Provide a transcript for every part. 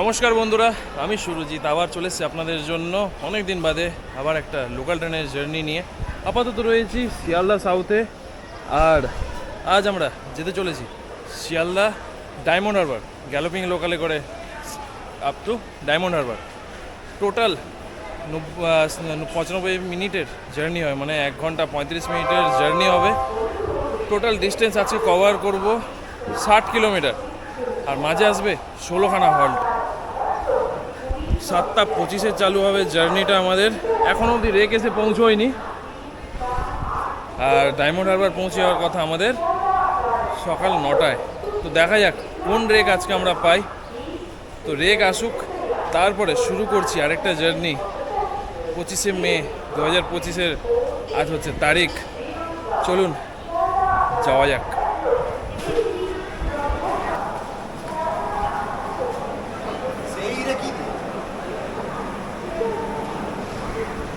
নমস্কার বন্ধুরা, আমি সুরজিৎ। আবার চলেছি আপনাদের জন্য অনেক দিন বাদে আবার একটা লোকাল ট্রেনের জার্নি নিয়ে। আপাতত রয়েছি শিয়ালদা সাউথে আর আজ আমরা যেতে চলেছি শিয়ালদা ডায়মন্ড হারবার গ্যালোপিং লোকালে করে up to Diamond Harbour total পঁচানব্বই মিনিটের জার্নি হয় মানে এক ঘণ্টা পঁয়ত্রিশ মিনিটের জার্নি হবে। টোটাল ডিস্টেন্স আজকে কভার করব ষাট কিলোমিটার আর মাঝে আসবে ষোলোখানা হল্ট সাতটা পঁচিশে চালু হবে জার্নিটা আমাদের। এখন অবধি রেক এসে পৌঁছোয়নি। আর ডায়মন্ড হারবার পৌঁছে যাওয়ার কথা আমাদের সকাল নটায়। তো দেখা যাক কোন রেক আজকে আমরা পাই। তো রেক আসুক, তারপরে শুরু করছি আরেকটা জার্নি। পঁচিশে মে দু হাজার পঁচিশের আজ হচ্ছে তারিখ। চলুন, যাওয়া যাক।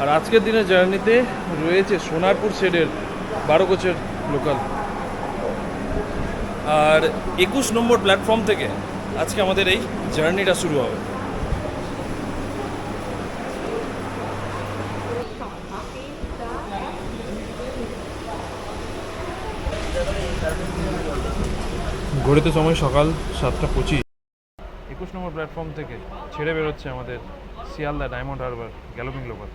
আর আজকের দিনের জার্নিতে রয়েছে সোনারপুর শেডের বারো কোচের লোকাল। আর একুশ নম্বর প্ল্যাটফর্ম থেকে আজকে আমাদের এই জার্নিটা শুরু হবে। ঘড়িতে সময় সকাল সাতটা পঁচিশ। একুশ নম্বর প্ল্যাটফর্ম থেকে ছেড়ে বেরোচ্ছে আমাদের Sealdah diamond Harbour, galloping local.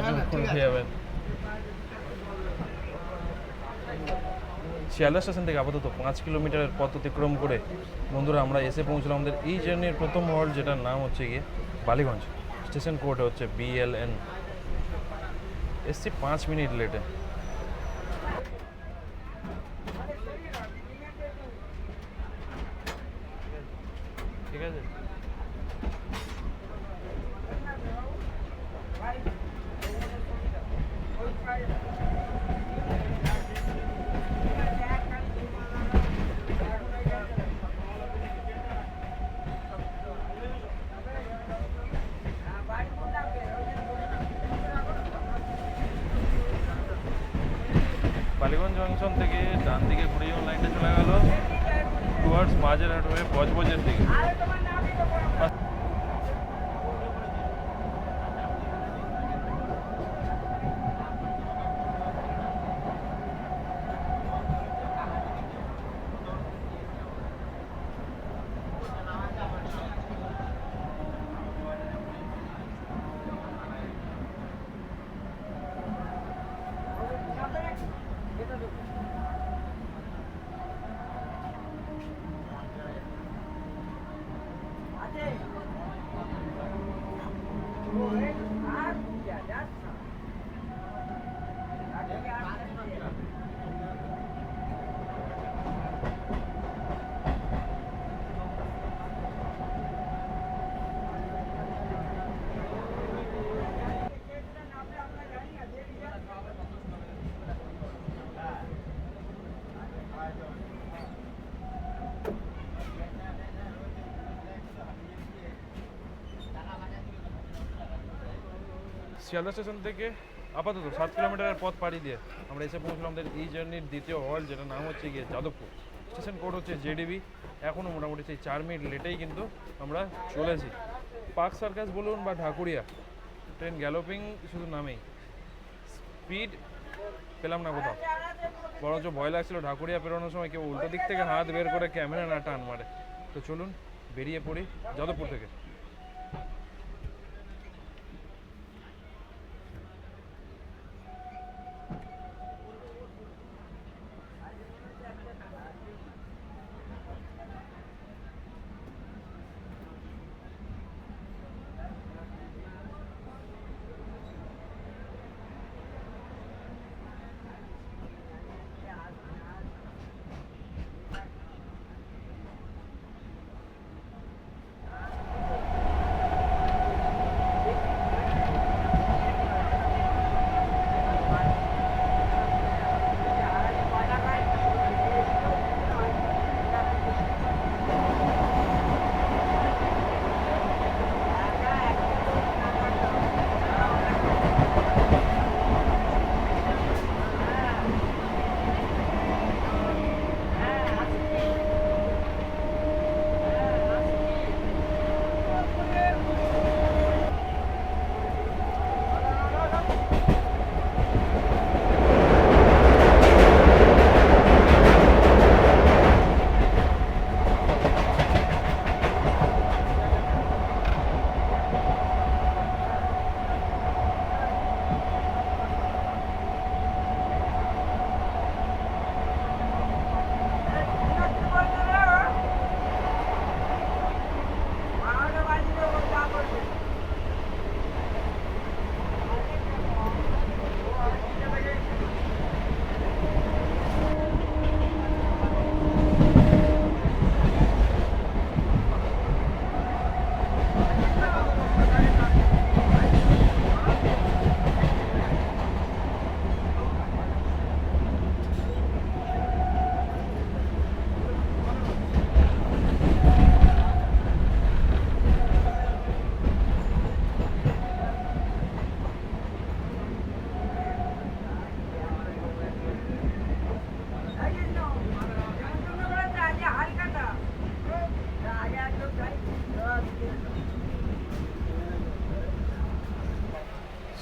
আপনি হুট খেয়ে শিয়ালদা স্টেশন থেকে আপাতত পাঁচ কিলোমিটারের পথ অতিক্রম করে বন্ধুরা আমরা এসে পৌঁছলাম আমাদের এই জার্নির প্রথম হল্ট যেটার নাম হচ্ছে গিয়ে বালিগঞ্জ। স্টেশন কোড হচ্ছে বিএলএন এসছি পাঁচ মিনিট লেটে ঠিক আছে বালিগঞ্জ জংশন থেকে ডান দিকে ঘুরিয়ে লাইনটা চলে গেল। টুয়ার্ডস বাজারহাট হয়ে বজবজের দিকে। শিয়ালদা স্টেশন থেকে আপাতত সাত কিলোমিটারের পথ পাড়ি দিয়ে আমরা এসে পৌঁছলাম আমাদের এই জার্নির দ্বিতীয় হল যেটা নাম হচ্ছে গিয়ে যাদবপুর। স্টেশন কোড হচ্ছে জেডিবি এখনও মোটামুটি সেই চার মিনিট লেটেই কিন্তু আমরা চলেছি। পার্ক সার্কাস বলুন বা ঢাকুরিয়া ট্রেন গ্যালোপিং শুধু নামেই। স্পিড পেলাম না কোথাও। বরঞ্চ ভয় লাগছিল ঢাকুরিয়া পেরোনোর সময় কেউ উল্টো দিক থেকে হাত বের করে ক্যামেরা না টান মারে। তো চলুন, বেরিয়ে পড়ি যাদবপুর থেকে।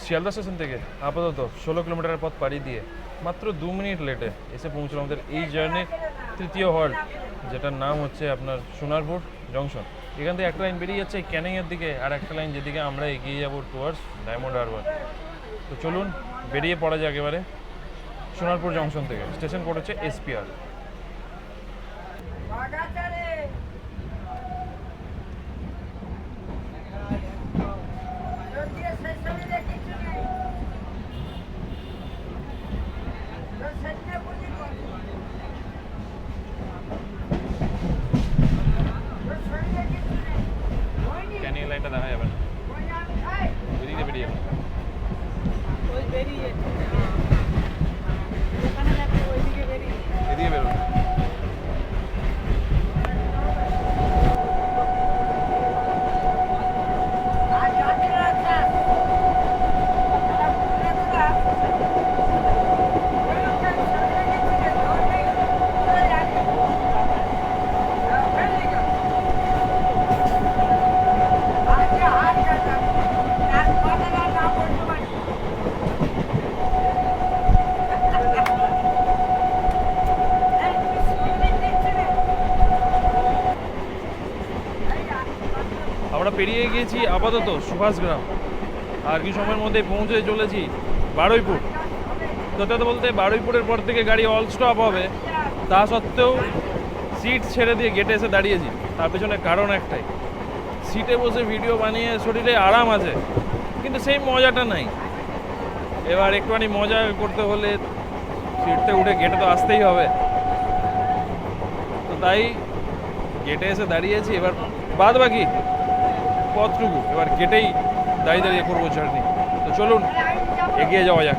শিয়ালদা স্টেশন থেকে আপাতত ষোলো কিলোমিটারের পথ পাড়ি দিয়ে মাত্র দু মিনিট লেটে এসে পৌঁছলাম আমাদের এই জার্নির তৃতীয় হল্ট যেটার নাম হচ্ছে আপনার সোনারপুর জংশন এখান থেকে একটা লাইন বেরিয়ে যাচ্ছে ক্যানিংয়ের দিকে, আর একটা লাইন যেদিকে আমরা এগিয়ে যাব টুয়ার্ডস ডায়মন্ড হারবার তো চলুন, বেরিয়ে পড়া যায় একেবারে সোনারপুর জংশন থেকে। স্টেশন কোড হচ্ছে এসপিআর Thank you. পেরিয়ে গিয়েছি আপাতত সুভাষগ্রাম আর কিছু সময়ের মধ্যে পৌঁছে চলেছি বারুইপুর। সত্যি বলতে বারুইপুরের পর থেকে গাড়ি অল স্টপ হবে। তা সত্ত্বেও সিট ছেড়ে দিয়ে গেটে এসে দাঁড়িয়েছি। তার পেছনে কারণ একটাই। সিটে বসে ভিডিও বানিয়ে শরীরে আরাম আছে, কিন্তু সেই মজাটা নাই। এবার একটুখানি মজা করতে হলে সিটতে উঠে গেটে তো আসতেই হবে। তো তাই গেটে এসে দাঁড়িয়েছি। এবার বাদ বাকি পথটুকু। এবার কেটেই দাঁড়িয়ে দাঁড়িয়ে করব জার্নি তো চলুন এগিয়ে যাওয়া যাক।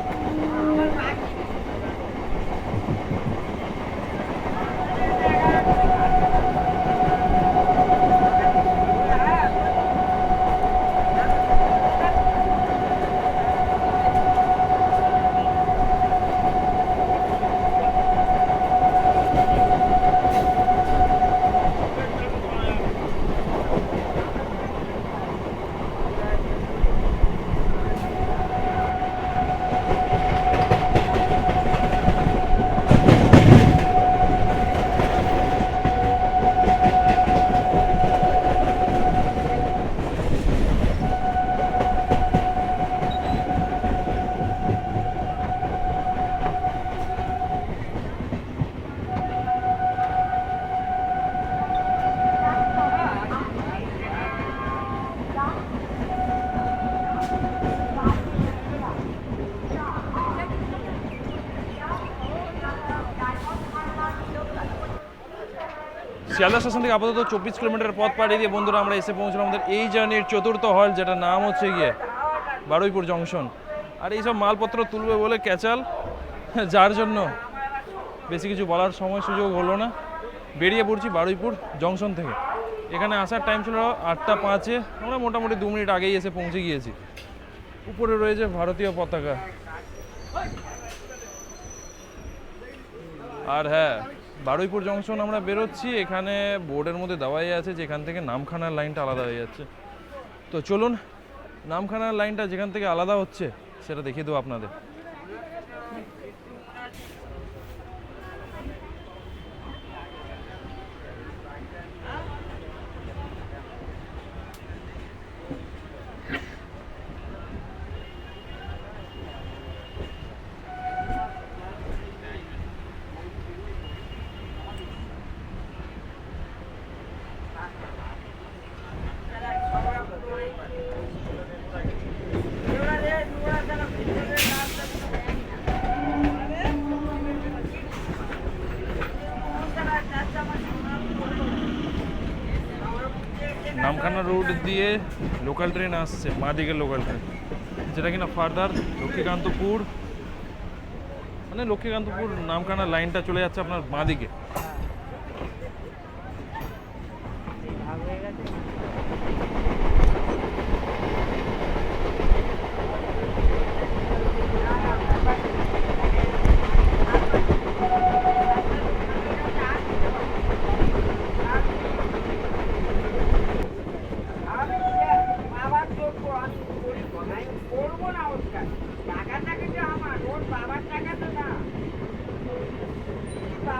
শিয়ালদা স্টেশন থেকে আপাতত চব্বিশ কিলোমিটার পথ পাড়িয়ে দিয়ে বন্ধুরা, আমরা এসে পৌঁছলাম আমাদের এই জার্নির চতুর্থ হল যেটা নাম হচ্ছে গিয়ে বারুইপুর জংশন আর এইসব মালপত্র তুলবে বলে ক্যাচাল, যার জন্য বেশি কিছু বলার সময় সুযোগ হলো না। বেরিয়ে পড়ছি বারুইপুর জংশন থেকে। এখানে আসার টাইম ছিল আটটা পাঁচে, আমরা মোটামুটি দু মিনিট আগেই এসে পৌঁছে গিয়েছি। উপরে রয়েছে ভারতীয় পতাকা। আর হ্যাঁ বারুইপুর জংশন আমরা বেরোচ্ছি, এখানে বোর্ডের মধ্যে দেওয়াই আছে যে এখান থেকে নামখানার লাইনটা আলাদা হয়ে যাচ্ছে। তো চলুন, নামখানার লাইনটা যেখান থেকে আলাদা হচ্ছে, সেটা দেখিয়ে দেবো আপনাদের নামখানা রোড দিয়ে লোকাল ট্রেন আসছে মা দিকের লোকাল ট্রেন যেটা কিনা ফার্দার লক্ষ্মীকান্তপুর মানে লক্ষ্মীকান্তপুর নামখানা লাইনটা চলে যাচ্ছে আপনার বাঁ দিকে আমি বাবার যোগ্য আমি করিব আমি করব না ওটা টাকা টাকা যে আমার ওর বাবার টাকা তো না বাবার টাকা না এই আমাকেই টাকা দিতে আর খুশি নেই আর খুশি নেই আর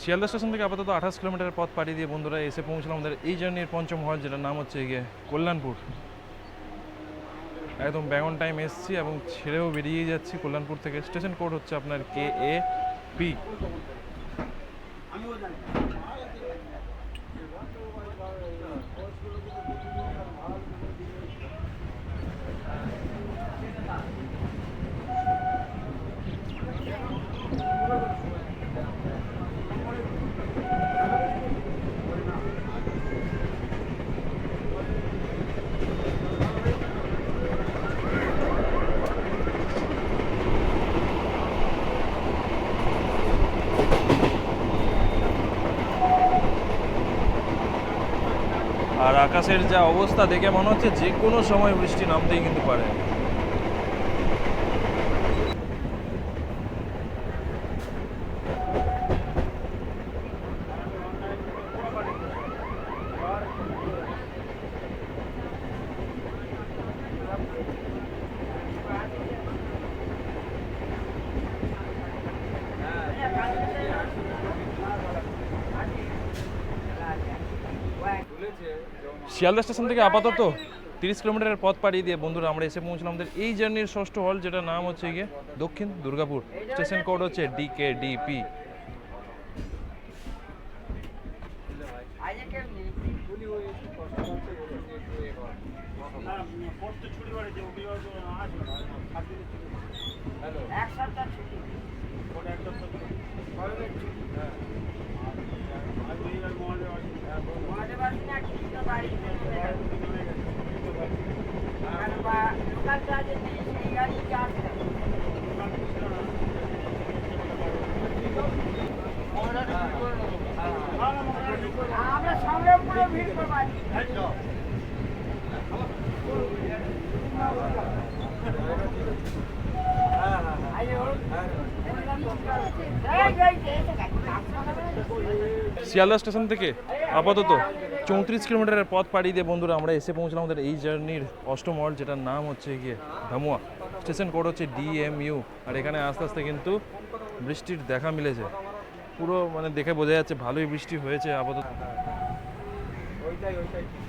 শিয়ালদা স্টেশন থেকে আপাতত আঠাশ কিলোমিটার পথ পাড়ি দিয়ে বন্ধুরা এসে পৌঁছলাম আমাদের এই জার্নির পঞ্চম হল, যেটার নাম হচ্ছে গিয়ে কল্যাণপুর। একদম ব্যাগন টাইম এসছি এবং ছেড়েও বেরিয়ে যাচ্ছি কল্যাণপুর থেকে। স্টেশন কোড হচ্ছে আপনার কে এ পি। আর আকাশের যা অবস্থা দেখে মনে হচ্ছে যে কোনো সময় বৃষ্টি নামতেই কিন্তু পারে। শিয়ালদা স্টেশন থেকে আপাতত তিরিশ কিলোমিটারের পথ পাড়িয়ে দিয়ে বন্ধুরা আমরা এসে পৌঁছলাম আমাদের এই জার্নির ষষ্ঠ হল যেটা নাম হচ্ছে গিয়ে দক্ষিণ দুর্গাপুর। স্টেশন কোড হচ্ছে ডিকে ডিপি আজকে কেমনি এক সপ্তাহ ছুটি গরমের ছুটি মহাদেব আসি না কৃষ্ণ বাড়িতে আর বা লোকাল চার্জে নেই সেই গাড়ি চার্জ আমরা সংগ্রামপুরে ভিড় করব আজকে। আইও। এই, এই, এই, শিয়ালদা স্টেশন থেকে আপাতত চৌত্রিশ কিলোমিটারের পথ পাড়ি দিয়ে বন্ধুরা আমরা এসে পৌঁছলাম আমাদের এই জার্নির অষ্টম হল যেটার নাম হচ্ছে গিয়ে ধামুয়া। স্টেশন কোড হচ্ছে ডিএমইউ, আর এখানে আস্তে আস্তে কিন্তু বৃষ্টির দেখা মিলেছে। পুরো মানে দেখে বোঝা যাচ্ছে ভালোই বৃষ্টি হয়েছে আপাতত। নেমে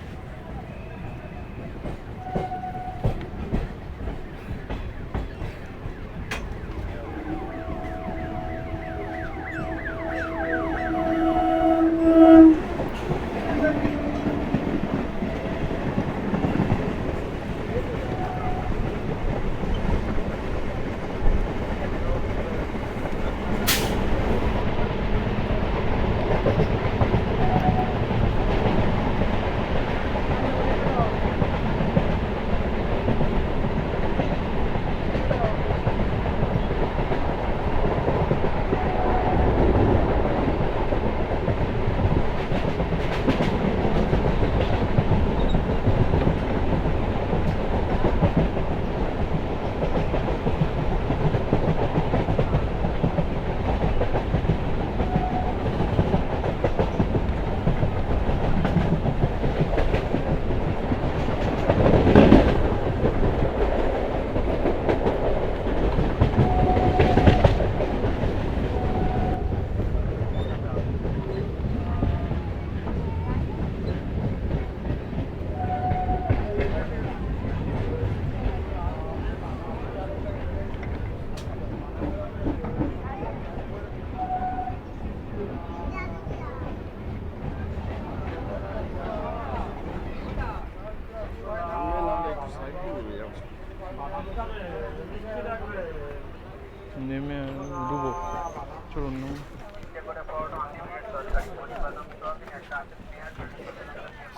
চলুন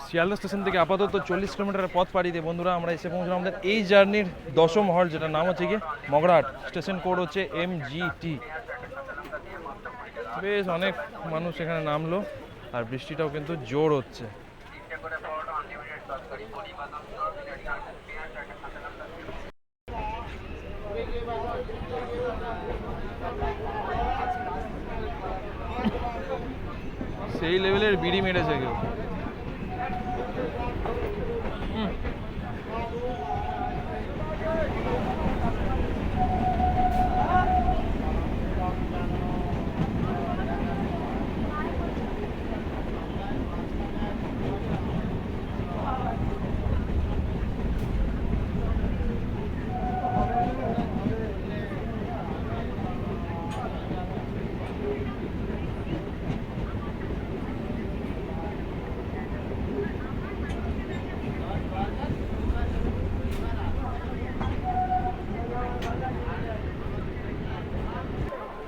শিয়ালদা স্টেশন থেকে আপাতত চল্লিশ কিলোমিটার পথ পাড়ি দিয়ে বন্ধুরা আমরা এসে পৌঁছলাম আমাদের এই জার্নির দশম হল যেটা নাম হচ্ছে গিয়ে মগরাট। স্টেশন কোড হচ্ছে এম টি বেশ, অনেক মানুষ এখানে নামলো, আর বৃষ্টিটাও কিন্তু জোর হচ্ছে। সেই লেভেলের বিড়ি মেরেছে কেউ।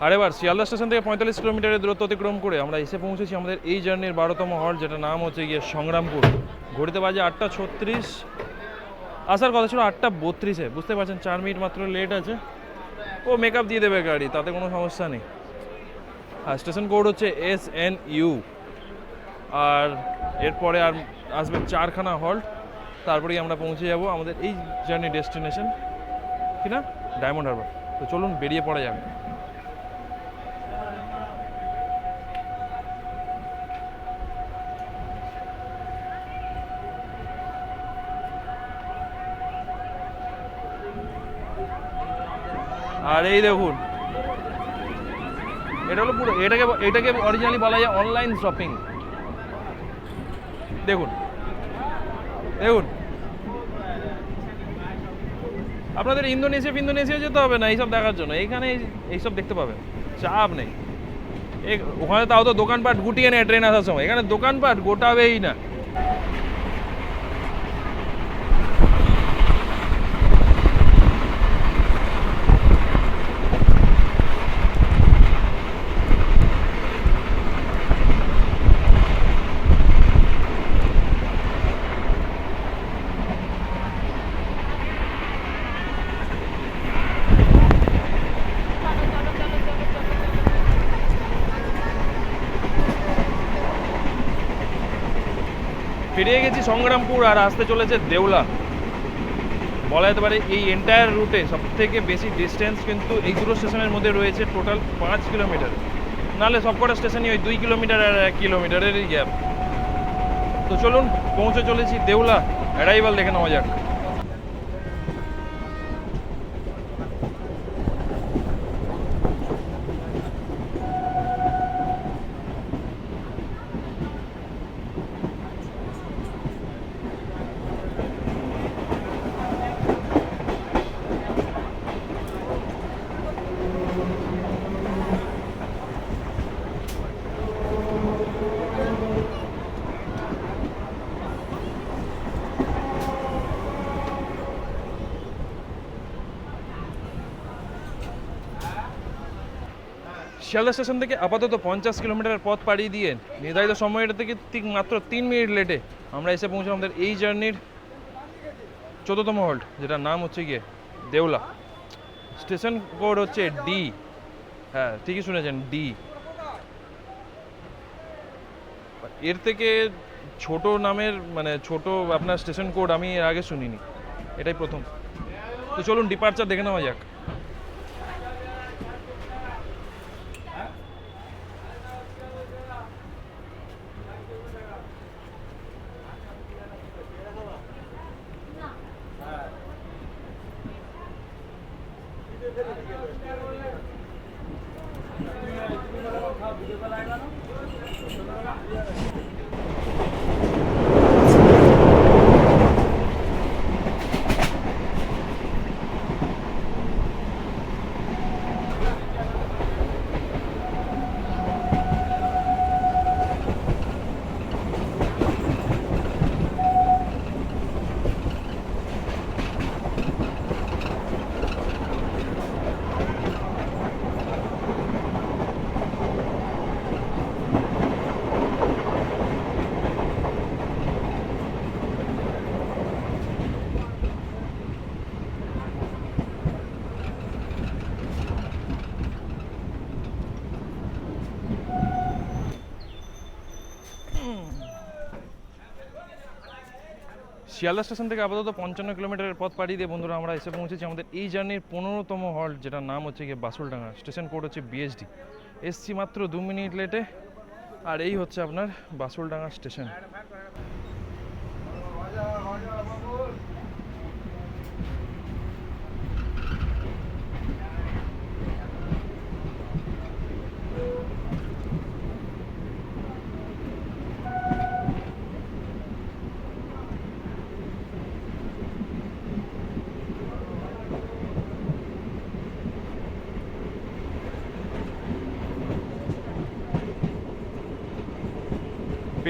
আর এবার শিয়ালদা স্টেশন থেকে পঁয়তাল্লিশ কিলোমিটারের দূরত্ব অতিক্রম করে আমরা এসে পৌঁছেছি আমাদের এই জার্নির বারোতম হল যেটা নাম হচ্ছে গিয়ে সংগ্রামপুর। ঘড়িতে বাজে আটটা ছত্রিশ। আসার কথা ছিল আটটা বত্রিশে। বুঝতে পারছেন, চার মিনিট মাত্র লেট আছে। ও মেকআপ দিয়ে দেবে গাড়ি, তাতে কোনো সমস্যা নেই। আর স্টেশন কোড হচ্ছে এস এন ইউ আর এরপরে আর আসবে চারখানা হল্ট তারপরেই আমরা পৌঁছে যাব আমাদের এই জার্নি ডেস্টিনেশন কি না? ডায়মন্ড হারবার তো চলুন বেরিয়ে পড়া যাবে আর এই দেখুন। এটা হলো পুরো এটাকে এটাকে অরিজিনালি বলা যায় অনলাইন শপিং দেখুন। দেখুন। আপনাদের ইন্দোনেশিয়া ইন্দোনেশিয়া যেতে হবে না, এইসব দেখার জন্য। এইখানে এইসব দেখতে পাবেন। চাপ নেই। ওখানে তাও তো দোকানপাট গুটিয়ে নেয় ট্রেন আসার সময়। এখানে দোকানপাট গোটাবেই না পেরিয়ে গেছি সংগ্রামপুর আর আসতে চলেছে দেওলা। বলা যেতে পারে এই এন্টায়ার রুটে সব থেকে বেশি ডিস্টেন্স কিন্তু এই দুটো স্টেশনের মধ্যে রয়েছে টোটাল পাঁচ কিলোমিটার নাহলে সবকটা স্টেশনই ওই দুই কিলোমিটার আর এক কিলোমিটারেরই গ্যাপ তো চলুন, পৌঁছে চলেছি দেউলা অ্যারাইভাল দেখে নেওয়া যাক। শিয়ালদা স্টেশন থেকে আপাতত পঞ্চাশ কিলোমিটার পথ পাড়িয়ে দিয়ে নির্ধারিত সময়টা থেকে ঠিক মাত্র তিন মিনিট লেটে আমরা এসে পৌঁছলাম আমাদের এই জার্নির চোদ্দতম হল্ট, যেটার নাম হচ্ছে গিয়ে দেউলা। স্টেশন কোড হচ্ছে ডি হ্যাঁ ঠিকই শুনেছেন ডি এর থেকে ছোট নামের মানে ছোট আপনার স্টেশন কোড আমি এর আগে শুনিনি। এটাই প্রথম। তো চলুন ডিপার্চার দেখে নেওয়া যাক। শিয়ালদা স্টেশন থেকে আপাতত পঞ্চান্ন কিলোমিটারের পথ পাড়ি দিয়ে বন্ধুরা আমরা এসে পৌঁছেছি আমাদের এই জার্নির পনেরোতম হল্ট, যেটার নাম হচ্ছে গিয়ে বাসুলডাঙ্গা। স্টেশন কোড হচ্ছে বিএসডি এসছি মাত্র দু মিনিট লেটে, আর এই হচ্ছে আপনার বাসুলডাঙ্গা স্টেশন।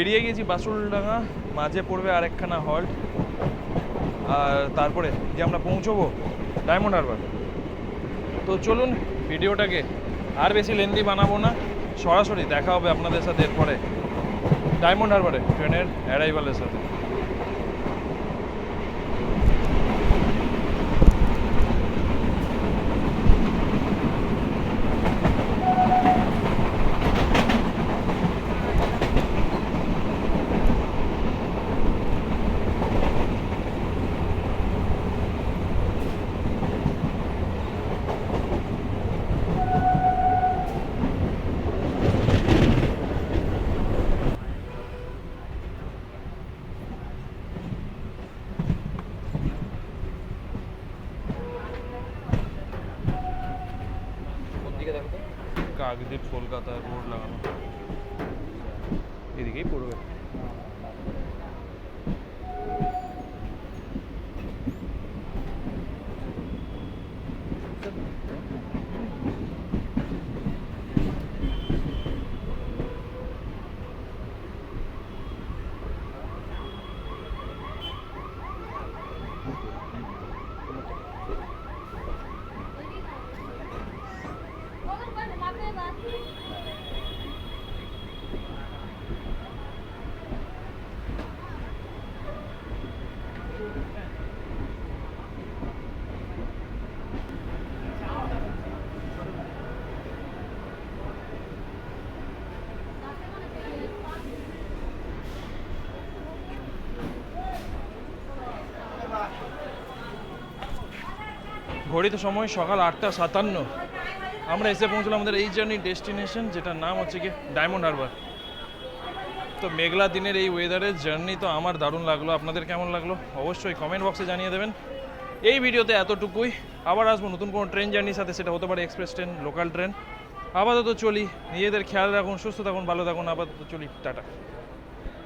পেরিয়ে গেছি বাসুলডাঙ্গা, মাঝে পড়বে আরেকখানা হল্ট আর তারপরে যে আমরা পৌঁছবো ডায়মন্ড হারবার তো চলুন ভিডিওটাকে আর বেশি লেন্দি বানাবো না। সরাসরি দেখা হবে আপনাদের সাথে এরপরে। ডায়মন্ড হারবারে ট্রেনের অ্যারাইভালের সাথে। লাগানো ঘড়িতে সময় সকাল আটটা সাতান্ন। আমরা এসে পৌঁছলাম আমাদের এই জার্নি ডেস্টিনেশন যেটার নাম হচ্ছে কি ডায়মন্ড হারবার তো মেঘলা দিনের এই ওয়েদারের জার্নি তো আমার দারুণ লাগল। আপনাদের কেমন লাগল? অবশ্যই কমেন্ট বক্সে জানিয়ে দেবেন। এই ভিডিওতে এতটুকুই। আবার আসব নতুন কোনো ট্রেন জার্নির সাথে, সেটা হতে পারে এক্সপ্রেস ট্রেন লোকাল ট্রেন আপাতত চলি। নিজেদের খেয়াল রাখুন, সুস্থ থাকুন, ভালো থাকুন। আপাতত চলি। টাটা।